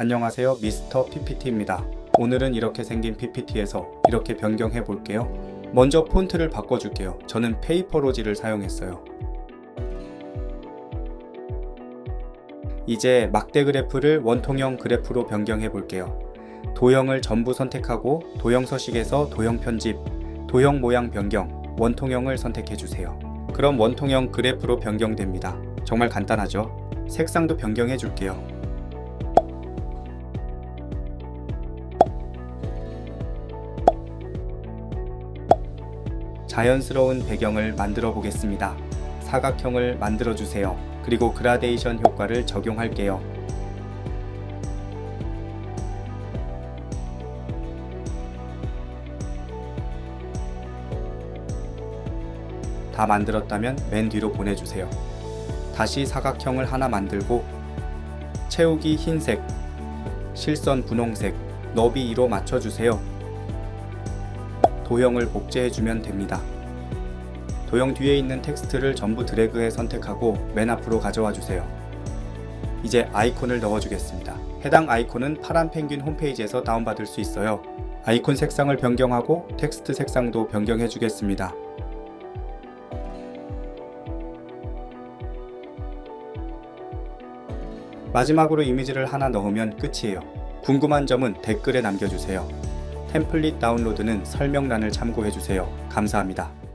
안녕하세요 미스터 PPT입니다. 오늘은 이렇게 생긴 PPT에서 이렇게 변경해 볼게요. 먼저 폰트를 바꿔줄게요. 저는 페이퍼로지를 사용했어요. 이제 막대 그래프를 원통형 그래프로 변경해 볼게요. 도형을 전부 선택하고 도형 서식에서 도형 편집, 도형 모양 변경, 원통형을 선택해 주세요. 그럼 원통형 그래프로 변경됩니다. 정말 간단하죠? 색상도 변경해 줄게요. 자연스러운 배경을 만들어 보겠습니다. 사각형을 만들어 주세요. 그리고 그라데이션 효과를 적용할게요. 다 만들었다면 맨 뒤로 보내주세요. 다시 사각형을 하나 만들고 채우기 흰색, 실선 분홍색, 너비 2로 맞춰주세요. 도형을 복제해주면 됩니다. 도형 뒤에 있는 텍스트를 전부 드래그해 선택하고 맨 앞으로 가져와 주세요. 이제 아이콘을 넣어주겠습니다. 해당 아이콘은 파란 펭귄 홈페이지에서 다운받을 수 있어요. 아이콘 색상을 변경하고 텍스트 색상도 변경해 주겠습니다. 마지막으로 이미지를 하나 넣으면 끝이에요. 궁금한 점은 댓글에 남겨주세요. 템플릿 다운로드는 설명란을 참고해주세요. 감사합니다.